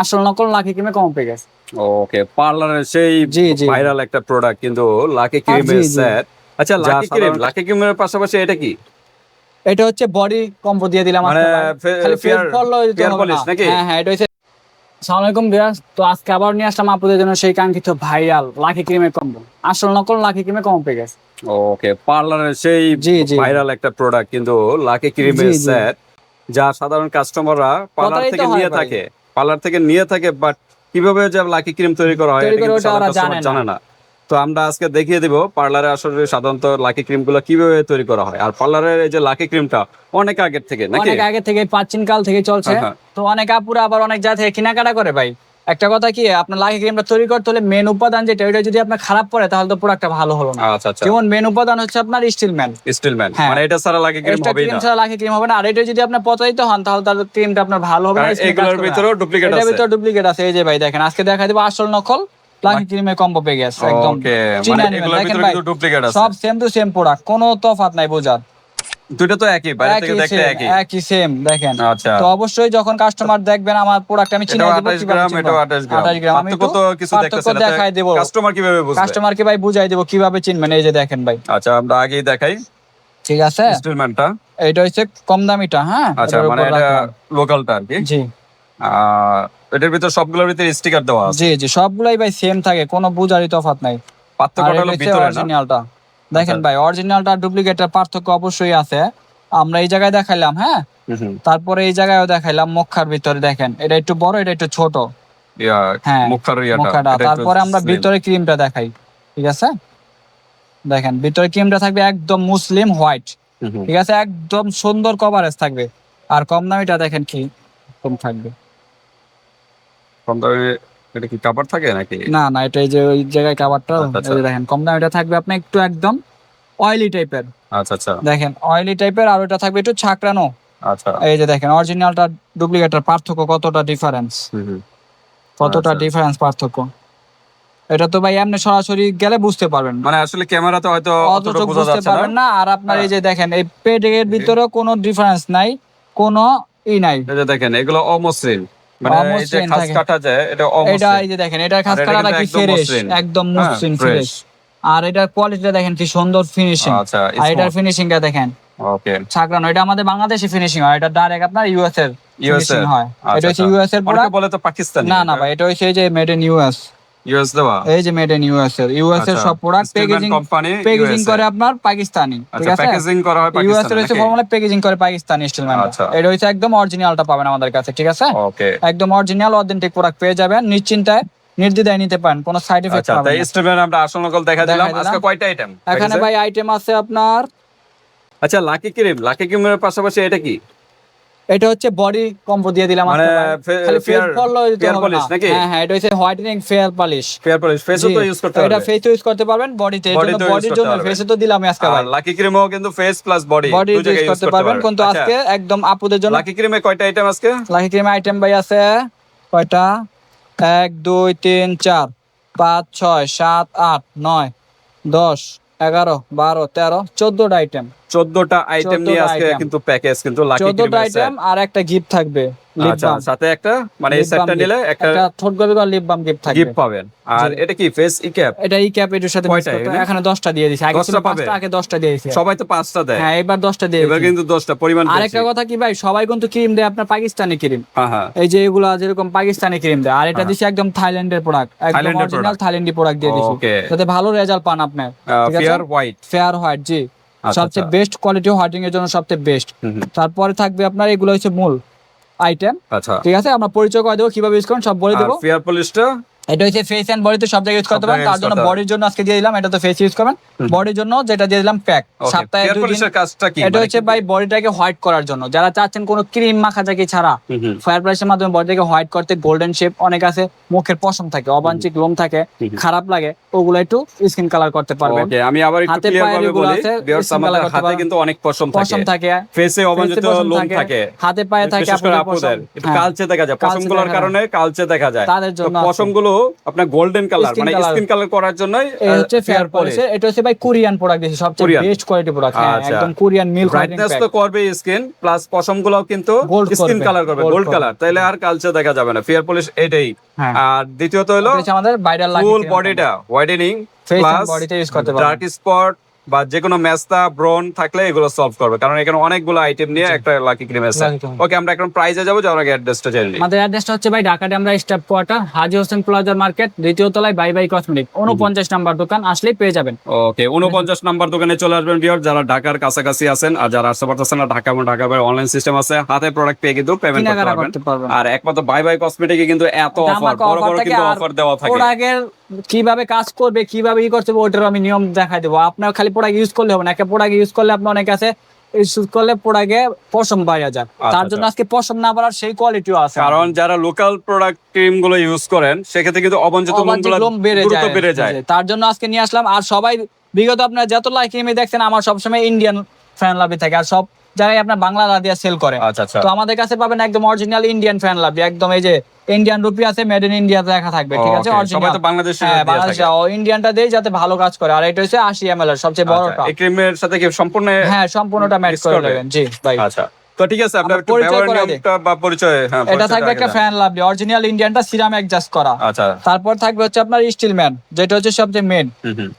আসল নকল লাকি ক্রিমে কম পেয়ে গেছে। ওকে পার্লারের সেই। ভাইরাল একটা প্রোডাক্ট কিন্তু লাকি ক্রিমের। সেট আচ্ছা লাকি ক্রিম লাকি ক্রিমের পাশাপাশি এটা কি? এটা হচ্ছে বডি কম্বো দিয়ে দিলাম মানে নাকি? হ্যাঁ হ্যাঁ এটা হচ্ছে আসসালামু আলাইকুম বিরাজ তো আজকে আবার নিয়ে আসলাম আপনাদের জন্য সেই কাঙ্ক্ষিত ভাইরাল লাকি ক্রিমের কম্বো আসল নকল লাকি ক্রিমে কম পেয়ে গেছে। ওকে পার্লারের সেই। ভাইরাল একটা প্রোডাক্ট কিন্তু লাকি ক্রিমের। সেট যা সাধারণ কাস্টমাররা পার্লার থেকে নিয়ে থাকে। পার্লার থেকে নিয়ে থাকে বাট কীভাবে যে লাকি ক্রিম তৈরি করা হয় না। জানে না। তো আমরা আজকে দেখিয়ে দিব পার্লারে আসলে সাধারণত লাকি ক্রিমগুলো কীভাবে তৈরি করা হয়। আর পার্লারের এই যে লাকি ক্রিমটা অনেক আগের থেকে নাকি? অনেক আগে থেকে প্রাচীন কাল থেকে চলছে। হ্যাঁ, হ্যাঁ। তো অনেক আপুরা আবার অনেক জায়গা থেকে কেনাকাটা করে ভাই। একটা কথা কি আপনার লাকি ক্রিমটা তৈরি করতে হলে মেন উপাদান যেটা ওইটা যদি আপনার খারাপ পড়ে তাহলে তো প্রোডাক্টটা ভালো হলো না। আচ্ছা আচ্ছা। যেমন মেন উপাদান হচ্ছে আপনার স্টিল ম্যান স্টিল ম্যান। মানে এটা ছাড়া লাকি ক্রিম ক্রিম না। ছাড়া লাকি ক্রিম হবে না। আর এটা যদি আপনার প্রতারিত হন তাহলে তার ক্রিমটা আপনার ভালো হবে না এগুলোর ভিতরেও ডুপ্লিকেট এটার আছে। ভিতরে ডুপ্লিকেট আছে। এই যে ভাই দেখেন আজকে দেখা দিব আসল নকল লাকি ক্রিমের কম্বো পেয়ে গেছে একদম ওকে মানে এগুলোর ভিতরে কিন্তু ডুপ্লিকেট আছে। সব সেম টু সেম প্রোডাক্ট কোনো তফাৎ নাই বোঝার। দুটো তো একই বাইরে থেকে দেখতে একই। একই সেম দেখেন। আচ্ছা। তো অবশ্যই যখন কাস্টমার দেখবেন আমার প্রোডাক্ট আমি দেব 28 গ্রাম এটাও 28 গ্রাম। 28 গ্রাম। আমি কিছু দেখতেছেন। দেখাই দেব। কাস্টমার কীভাবে বুঝবে? কাস্টমারকে ভাই বুঝাই দেব কীভাবে চিনবেন? এই যে দেখেন ভাই। আচ্ছা আমরা আগেই দেখাই। ঠিক আছে? এইটা হচ্ছে কম দামিটা হ্যাঁ? আচ্ছা মানে এটা লোকালটা আর কি। জি। এটার ভিতর সবগুলোর ভিতরে স্টিকার দেওয়া আছে। জি জি সবগুলাই ভাই সেম থাকে কোনো বুঝারই তফাৎ নাই। পার্থক্যটা হলো ভিতরে না? দেখেন আচ্ছা। ভাই অরিজিনালটা ডুপ্লিকেটের পার্থক্য অবশ্যই আছে। আমরা এই জায়গায় দেখাইলাম হ্যাঁ। তারপরে এই জায়গায়ও দেখাইলাম মক্কার ভিতরে দেখেন। এটা একটু বড় এটা একটু ছোট। হ্যাঁ, তারপরে আমরা। ভিতরে ক্রিমটা দেখাই ঠিক আছে? দেখেন ভিতরে ক্রিমটা থাকবে একদম মুসলিম হোয়াইট। ঠিক আছে? একদম সুন্দর কভারেজ থাকবে। আর কম দামিটা দেখেন কি কম থাকবে। কম দামে এটা কি থাকে নাকি? না না এটা এই যে ওই জায়গায় কাভারটা আচ্ছা, আচ্ছা। দেখেন কম দামিটা থাকবে আপনি একটু একদম অয়েলি টাইপের আচ্ছা আচ্ছা। দেখেন অয়েলি টাইপের আর ওটা থাকবে একটু ছাকরানো আচ্ছা। এই যে দেখেন অরিজিনালটা ডুপ্লিকেটের পার্থক্য কতটা ডিফারেন্স। কতটা আচ্ছা। ডিফারেন্স পার্থক্য? এটা তো ভাই এমনি সরাসরি গেলে বুঝতে পারবেন। মানে আসলে ক্যামেরাতে হয়তো অতটা বুঝতে পারবেন না আর আপনার হ্যাঁ। এই যে দেখেন এই পেটের ভিতরে কোনো ডিফারেন্স নাই কোনো ই নাই। এই যে দেখেন এগুলো অমসৃণ মানে যে খাস কাটা যায় এটা এটা এই যে দেখেন এটা খাস আর এটা কালারটা কি ফ্রেশ একদম হ্যাঁ, মসৃণ ফ্রেশ। আর এটার কোয়ালিটিটা দেখেন কি সুন্দর ফিনিশিং আচ্ছা আর এটার ফিনিশিংটা দেখেন। ওকে। এটা আমাদের বাংলাদেশে ফিনিশিং হয় এটা ডাইরেক্ট আপনার ইউএস এর ফিনিশিং হয়। এটা হচ্ছে ইউএস এর অনেকে প্রোডাক্ট বলে তো পাকিস্তানি না না ভাই এটা হচ্ছে এই যে মেড ইন ইউএস ইউএস দেওয়া? এই যে মেড ইন ইউএস এর। ইউএস এর আচ্ছা, সব প্রোডাক্ট প্যাকেজিং প্যাকেজিং করে আপনার পাকিস্তানি ঠিক আচ্ছা আছে? প্যাকেজিং করা হয় ইউএস এর হচ্ছে ফর্মুলা প্যাকেজিং করে পাকিস্তানি স্টিল আচ্ছা। এটা হচ্ছে একদম অরিজিনালটা পাবেন আমাদের কাছে ঠিক আছে? ওকে। একদম অরিজিনাল অথেন্টিক প্রোডাক্ট পেয়ে যাবেন। নিশ্চিন্তায় নির্দ্বিধায় নিতে পারেন কোনো সাইড এফেক্ট আচ্ছা পাবেন তাই না। স্টেপের আমরা আসল নকল দেখা দিলাম। আজকে কয়টা আইটেম এখানে ভাই আইটেম আছে আপনার আচ্ছা লাকি ক্রিম লাকি ক্রিমের পাশাপাশি এটা কি? এটা হচ্ছে বডি কম্বো দিয়ে দিলাম মানে আজকে ভাই। ফে- খালি ফেস fair- ফল নাকি? হ্যাঁ হ্যাঁ এটা হচ্ছে whitening fair polish fair polish ফেসও তো ইউজ করতে এটা পারবে। ফেস ইউজ করতে পারবেন বডিতে তেও use বডির জন্য পারবে। ফেসে তো দিলাম আজকে ভাই। লাকি ক্রিমও কিন্তু face plus body body use করতে পারবেন কিন্তু আজকে একদম আপুদের জন্য লাকি ক্রিমে কয়টা আইটেম আজকে? লাকি ক্রিম আইটেম ভাই আছে কয়টা? এক দুই তিন চার পাঁচ ছয় সাত আট নয় দশ এগারো বারো তেরো চোদ্দটা আইটেম 14টা আইটেম নিয়ে 14টা আজকে কিন্তু প্যাকেজ কিন্তু লাকি চোদ্দটা আইটেম আর একটা গিফট থাকবে আচ্ছা সাথে একটা মানে এই সেটটা নিলে একটা একটা গবে লিপ বাম গিফট থাকবে। গিফট পাবেন। আর এটা কি ফেস ই ক্যাপ এটা এই ক্যাপ এটার সাথে কয়টা এখানে? এখানে দশটা দিয়ে দিছে আগে ছিল 10টা পাবে? পাঁচটা আগে দশটা দিয়ে দিছে সবাই তো পাঁচটা দেয়। হ্যাঁ এবার দশটা দিয়ে এবার কিন্তু 10টা পরিমাণ বেশি। আরেকটা কথা কি ভাই সবাই কিন্তু ক্রিম দেয় আপনার পাকিস্তানি ক্রিম এই যে এগুলা যেরকম পাকিস্তানি ক্রিম দেয়। আর এটা। দিছে একদম থাইল্যান্ডের প্রোডাক্ট একদম থাইল্যান্ডের অরিজিনাল থাইল্যান্ডি প্রোডাক্ট দিয়ে দিছি যাতে ভালো রেজাল্ট পান আপনি fair white fair white ji. সবচেয়ে আচ্ছা। বেস্ট কোয়ালিটি হোয়াইটিং এর জন্য সবচেয়ে বেস্ট তারপরে থাকবে আপনার এগুলো হচ্ছে মূল আইটেম আচ্ছা। ঠিক আছে? আমরা পরিচয় করে দেবো কীভাবে ইউজ করেন সব বলে দেবো। ফেয়ার পলিশটা এটা হচ্ছে ফেস এন্ড সব জায়গায় ইউজ করতে পারেন তার জন্য বডির জন্য আজকে দিয়ে দিলাম এটা তো ফেস ইউজ করবেন বডির জন্য যেটা দিয়ে দিলাম প্যাক সপ্তাহে দুই দিন এটা মানে হচ্ছে ভাই বডিটাকে হোয়াইট করার জন্য। যারা চাচ্ছেন কোনো ক্রিম ছাড়া। ফায়ার ব্রাশের মাধ্যমে বডিটাকে হোয়াইট করতে গোল্ডেন শেপ অনেক আছে মুখের পশম থাকে অবাঞ্ছিক লোম থাকে খারাপ লাগে ওগুলো একটু স্কিন কালার করতে পারবেন। ওকে আমি আবার একটু হাতে ক্লিয়ার ভাবে বলি। ভিউয়ার্স আমাদের হাতে কিন্তু অনেক পশম পশম থাকে। থাকে ফেসে অবাঞ্ছিত লোম থাকে হাতে পায়ে থাকে আপনাদের পশম। হ্যাঁ, কালচে দেখা যায় পশমগুলোর কারণে কালচে দেখা যায়। তাদের জন্য। পশমগুলো আপনার গোল্ডেন কালার মানে স্কিন কালার করার জন্য এই হচ্ছে ফেয়ার পলিশ এটা হচ্ছে ভাই কোরিয়ান প্রোডাক্ট দিয়েছে সবচেয়ে বেস্ট কোয়ালিটি প্রোডাক্ট। একদম কোরিয়ান মিল্ক ব্রাইটনেস তো করবে স্কিন প্লাস কিন্তু স্কিন কালার করবে গোল্ড কালার তাইলে আর কালচার দেখা যাবে না ফেয়ার পলিশ এটাই। হ্যাঁ। আর দ্বিতীয়ত হলো আমাদের ভাইরাল ফুল বডিটা হোয়াইটেনিং প্লাস। ডার্ক স্পট বা যে কোনো মেস্তা ব্রন থাকলে এগুলো সলভ করবে। কারণ এখানে অনেকগুলো আইটেম নিয়ে একটা লাকি ক্রিম আছে ওকে আমরা এখন প্রাইজে যাব যাওয়ার আগে অ্যাড্রেসটা জেনে নিই। আমাদের অ্যাড্রেসটা হচ্ছে ভাই ঢাকা আমরা স্টাফ কোয়ার্টার হাজি হোসেন প্লাজার মার্কেট দ্বিতীয় তলায় বাই বাই কসমেটিক উনপঞ্চাশ নাম্বার দোকান আসলেই পেয়ে যাবেন। ওকে উনপঞ্চাশ নাম্বার দোকানে চলে আসবেন বিয়ার যারা ঢাকার কাছাকাছি আছেন আর যারা আসতে পারতেছেন না ঢাকা এবং ঢাকা অনলাইন সিস্টেম আছে হাতে প্রোডাক্ট পেয়ে কিন্তু পেমেন্ট করতে পারবেন। আর একমাত্র বাই বাই কসমেটিকে কিন্তু এত অফার বড় বড় কিন্তু অফার দেওয়া থাকে। কীভাবে কাজ করবে কীভাবে ই করতে হবে আমি নিয়ম দেখাই দেবো। আপনার খালি প্রোডাক্ট ইউজ করলে হবে না। একটা প্রোডাক্ট ইউজ করলে আপনার অনেক আছে করলে প্রোডাক্টে পশম বাইরে যায়। তার জন্য আজকে পশম না বাড়ার সেই কোয়ালিটিও আছে। কারণ যারা লোকাল প্রোডাক্ট ক্রিমগুলো ইউজ করেন সেক্ষেত্রে কিন্তু অবঞ্চিত লোম বেড়ে যায়। বেড়ে যায়। তার জন্য আজকে নিয়ে আসলাম। আর সবাই বিগত আপনার যত লাইক এমে দেখছেন আমার সবসময় ইন্ডিয়ান ফ্যান লাভে থাকে। আর সব জায়গায় আপনার বাংলা লাদিয়া সেল করে। আচ্ছা আচ্ছা। তো আমাদের কাছে পাবেন একদম অরিজিনাল ইন্ডিয়ান ফ্যান লাভি একদম এই যে ইন্ডিয়ান রুপি আছে মেড ইন ইন্ডিয়া দেখা থাকবে ঠিক আছে? অরিজিনাল তো বাংলাদেশে হ্যাঁ দিয়ে বাংলাদেশ ও ইন্ডিয়ানটা দেই যাতে ভালো কাজ করে। আর এটা হচ্ছে আশি এম এর সবচেয়ে বড়টা আচ্ছা, এই ক্রিমের সাথে কি সম্পূর্ণ হ্যাঁ সম্পূর্ণটা ম্যাচ করে? নেবেন জি ভাই। আচ্ছা। তো ঠিক আছে আপনার পরিচয়। নিয়মটা বা পরিচয় হ্যাঁ এটা থাকবে একটা ফ্যান লাভলি অরিজিনাল ইন্ডিয়ানটা সিরাম অ্যাডজাস্ট করা। আচ্ছা। তারপর থাকবে হচ্ছে আপনার স্টিল ম্যান যেটা হচ্ছে সবচেয়ে মেন।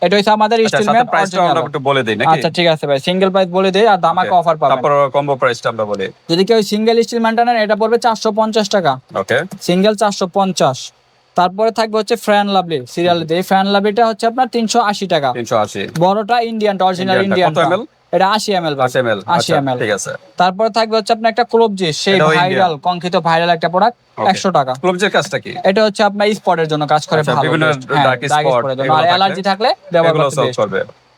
এটা হচ্ছে আমাদের স্টিল ম্যান প্রাইসটা আমরা একটু বলে দিই নাকি? আচ্ছা ঠিক আছে ভাই সিঙ্গেল প্রাইস বলে দেই আর দামাকা অফার পাবেন। তারপর কম্বো প্রাইসটা আমরা বলি। যদি কেউ সিঙ্গেল স্টিল ম্যানটা নেন এটা পড়বে চারশো পঞ্চাশ টাকা। ওকে সিঙ্গেল চারশো পঞ্চাশ। তারপরে থাকবে হচ্ছে ফ্যান লাভলি সিরিয়াল দিয়ে। ফ্যান লাভলিটা হচ্ছে আপনার তিনশো আশি টাকা। তিনশো আশি। বড়টা ইন্ডিয়ান অরিজিনাল ইন্ডিয়ান? এটা আশি এম এল আশি এমএল আশি এম এল ঠিক আছে। তারপরে থাকবে হচ্ছে আপনার একটা ক্লোবজি সেই ভাইরাল কঙ্কিত ভাইরাল একটা প্রোডাক্ট Okay. একশো টাকা। ক্লোবজের কাজটা কি? এটা হচ্ছে আপনার স্পটের জন্য কাজ করে আচ্ছা, ভালো বিভিন্ন আর অ্যালার্জি থাকলে ব্যবহার করতে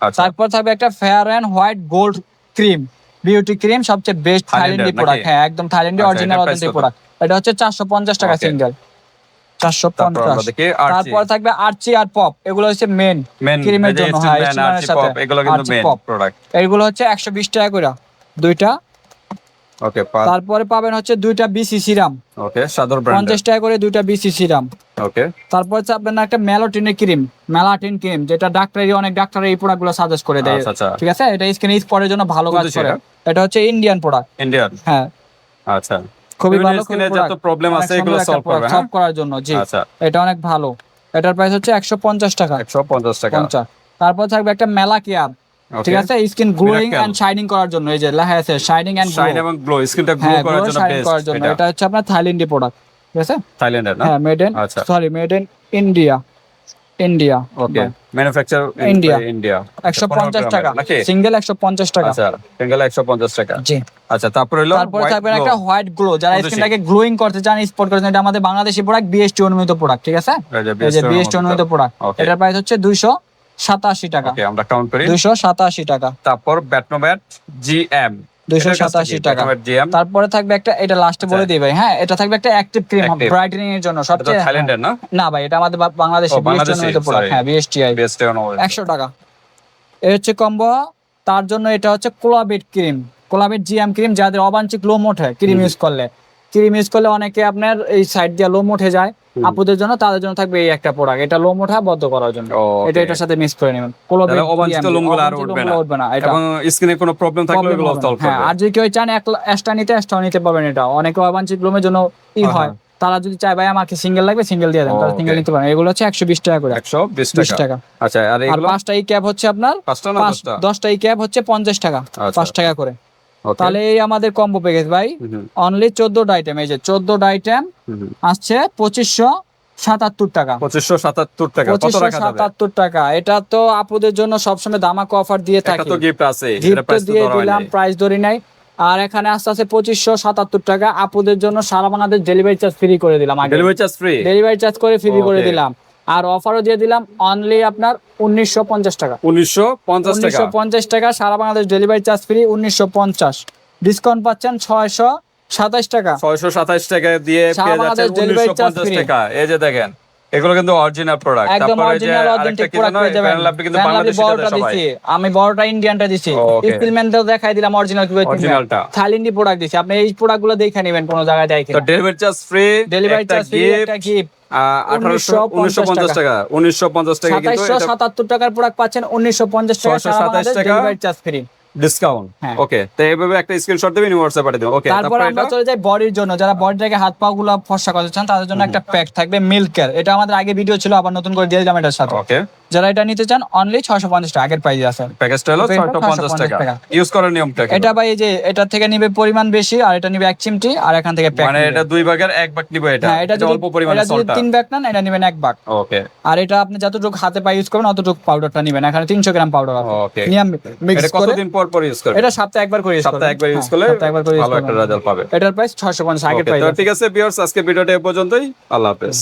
আচ্ছা। তারপর থাকবে একটা fair and white gold cream beauty cream সবচেয়ে বেস্ট থাইল্যান্ডি প্রোডাক্ট হ্যাঁ একদম থাইল্যান্ডি আচ্ছা, অরিজিনাল অথেন্টিক প্রোডাক্ট এটা হচ্ছে চারশো পঞ্চাশ টাকা সিঙ্গেল চারশো তারপর পঞ্চাশ। দেখি তারপর থাকবে আর্চি আর পপ। এগুলো হচ্ছে মেন মেন ক্রিমের জন্য। হ্যাঁ এগুলো কিন্তু মেন প্রোডাক্ট এগুলো হচ্ছে একশো বিশ টাকা করে দুইটা। ওকে তারপরে পাবেন হচ্ছে দুইটা বিসি সিরাম ওকে সাদর ব্র্যান্ড পঞ্চাশ টাকা করে দুইটা বিসি সিরাম ওকে তারপর আপনার একটা মেলোটিনের ক্রিম মেলাটিন ক্রিম যেটা ডাক্তারি অনেক ডাক্তার এই প্রোডাক্টগুলো সাজেস্ট করে দেয়। আচ্ছা আচ্ছা। ঠিক আছে? এটা স্কিন স্পটের জন্য ভালো কাজ করে। এটা। হচ্ছে ইন্ডিয়ান প্রোডাক্ট ইন্ডিয়ান হ্যাঁ। আচ্ছা। খুবই ভালো স্কিনের যত প্রবলেম আছে এগুলো সলভ করবে হ্যাঁ? সলভ করার জন্য জি। আচ্ছা। এটা অনেক ভালো। এটার প্রাইস হচ্ছে একশো পঞ্চাশ টাকা। একশো পঞ্চাশ টাকা। পঞ্চাশ। তারপর থাকবে একটা মেলা কেয়ার ঠিক আছে? Skin Miracle। এন্ড শাইনিং করার জন্য এই যে লেখা আছে শাইনিং এন্ড শাইন এবং গ্লো স্কিনটা গ্লো হ্যাঁ করার জন্য বেস্ট করার জন্য। এটা। হচ্ছে আপনার থাইল্যান্ডি প্রোডাক্ট ঠিক আছে? থাইল্যান্ডের না? হ্যাঁ made in sorry made in India India okay manufacture India। India একশো পঞ্চাশ টাকা। নাকি? সিঙ্গেল একশো পঞ্চাশ টাকা। আচ্ছা সিঙ্গেল একশো পঞ্চাশ টাকা। জি। আচ্ছা তারপর হলো তারপরে থাকবে একটা হোয়াইট গ্লো যারা। স্কিনটাকে গ্লোয়িং করতে চান স্পট করতে এটা আমাদের বাংলাদেশি প্রোডাক্ট বিএসটি অনুমোদিত প্রোডাক্ট ঠিক আছে? এই যে বিএসটি অনুমোদিত। প্রোডাক্ট এটার প্রাইস হচ্ছে দুইশো সাতাশি টাকা। আমরা কাউন্ট করি। দুইশো সাতাশি টাকা। তারপর ব্যাটনোম্যাট জিএম টাকা। তারপরে থাকবে একটা এটা লাস্টে বলে দিই ভাই হ্যাঁ এটা থাকবে একটা অ্যাক্টিভ ক্রিম ব্রাইটেনিং এর জন্য সবচেয়ে থাইল্যান্ডের না? না ভাই এটা আমাদের বাংলাদেশে বাংলাদেশি বিএসটি প্রোডাক্ট হ্যাঁ বিএসটিআই বেস্ট একশো টাকা। এ হচ্ছে কম্বো তার জন্য এটা হচ্ছে কোলাবিট ক্রিম কোলাবিট জিএম ক্রিম যাদের অবাঞ্ছিক লোম ওঠে ক্রিম ইউজ করলে। ক্রিম ইউজ করলে অনেকে আপনার এই সাইড দিয়ে লোম উঠে যায়। আপুদের জন্য তাদের জন্য থাকবে এই একটা প্রোডাক্ট এটা লোম ওঠা বদ্ধ করার জন্য। এটা এটার সাথে মিক্স করে নেবেন। অবাঞ্ছিত লোমগুলো আর উঠবে না। উঠবে না। এটা এবং স্কিনে কোনো প্রবলেম থাকলে এগুলো। সলভ হ্যাঁ করবে। আর যদি কেউ চান এক এক্সট্রা নিতে এক্সট্রা নিতে পারবেন এটা। অনেকে অবাঞ্ছিত লোমের জন্য ই হ্যাঁ, হয়। তারা যদি চায় ভাই আমাকে সিঙ্গেল লাগবে সিঙ্গেল দিয়ে দেন। তারা সিঙ্গেল নিতে পারেন। এগুলো হচ্ছে একশো বিশ টাকা করে। একশো বিশ বিশ টাকা। টাকা। আচ্ছা আর এগুলো? পাঁচটা এই ক্যাপ হচ্ছে আপনার পাঁচটা না পাঁচ দশটা? দশটা এই ক্যাপ হচ্ছে পঞ্চাশ টাকা। আচ্ছা। পাঁচ টাকা করে. তাহলে এই আমাদের কম্বো প্যাকেজ ভাই অনলি চোদ্দটা আইটেম এই যে চোদ্দটা আইটেম। আসছে পঁচিশশো সাতাত্তর টাকা। পঁচিশশো সাতাত্তর টাকা পঁচিশশো সাতাত্তর টাকা। এটা তো আপুদের জন্য সবসময় দামাক অফার দিয়ে থাকি। তো গিফট আছে গিফট দিয়ে দিলাম। প্রাইস ধরি নাই। আর এখানে আস্তে আস্তে পঁচিশশো সাতাত্তর টাকা আপুদের জন্য সারা বাংলাদেশ ডেলিভারি চার্জ ফ্রি করে দিলাম delivery charge free delivery charge করে ফ্রি করে দিলাম। আর অফারও দিয়ে দিলাম অনলি আপনার উনিশশো পঞ্চাশ টাকা। উনিশশো পঞ্চাশ টাকা। উনিশশো পঞ্চাশ টাকা সারা বাংলাদেশ ডেলিভারি চার্জ ফ্রি উনিশশো পঞ্চাশ। ডিসকাউন্ট পাচ্ছেন ছয়শো সাতাশ টাকা। ছয়শো সাতাশ টাকা দিয়ে সারা বাংলাদেশ পঞ্চাশ free। টাকা। এই যে দেখেন এগুলো কিন্তু অরিজিনাল প্রোডাক্ট একদম অরিজিনাল অথেন্টিক প্রোডাক্ট পেয়ে যাবেন। কিন্তু বাংলাদেশি বড়টা দিছি। আমি বড়টা ইন্ডিয়ানটা দিছি. দেখাই দিলাম অরিজিনাল কীভাবে অরিজিনালটা থাইল্যান্ডি প্রোডাক্ট দিছি। আপনি এই প্রোডাক্টগুলো দেখে নেবেন কোন জায়গায় দেখে তো delivery charge free delivery charge free একটা গিফট টাকা। উনিশশো পঞ্চাশ টাকা সাতাত্তর টাকার প্রোডাক্ট পাচ্ছেন উনিশশো পঞ্চাশ টাকা সাতাশ টাকা। চার্জ ফ্রি ডিসকাউন্ট হ্যাঁ। ওকে তো এইভাবে একটা স্ক্রিনশট দেবেন হোয়াটসঅ্যাপ পাঠিয়ে দেবেন। ওকে তারপর তারপর আমরা চলে যাই বডির জন্য। যারা বডিটাকে হাত পা গুলো ফর্সা করতে চান তাদের জন্য একটা প্যাক থাকবে মিল্কের এটা আমাদের আগে ভিডিও ছিল আবার নতুন করে দিয়ে যাবে এটার সাথে। ওকে যারা এটা নিতে চান অনলি ছশো পঞ্চাশ টাকা আগের প্রাইজে আছে। প্যাকেজটা হলো এটা 650 টাকা। ইউজ করার নিয়মটা এটা ভাই এই যে এটা থেকে নিবে পরিমাণ বেশি আর এটা নিবে এক চিমটি আর এখান থেকে মানে এটা দুই ভাগের এক ভাগ নিবে এটা। হ্যাঁ এটা এটা অল্প পরিমাণে এটা যদি তিন ব্যাগ নেন এটা নিবেন এক ভাগ। ওকে আর এটা আপনি যতটুকু হাতে পায়ে ইউজ করবেন অতটুকু পাউডারটা নিবেন। এখানে তিনশো গ্রাম পাউডার আছে। ওকে নিয়ে মিক্স এটা করে কতদিন পর পর ইউজ করবে এটা সপ্তাহে একবার করে use সপ্তাহে একবার ইউজ হ্যাঁ, করলে একবার করে ভালো একটা রেজাল্ট পাবে। এটার প্রাইস ছশো পঞ্চাশ আগের প্রাইস ঠিক আছে। ভিউয়ার্স আজকে ভিডিওটা এ পর্যন্তই। আল্লাহ হাফেজ।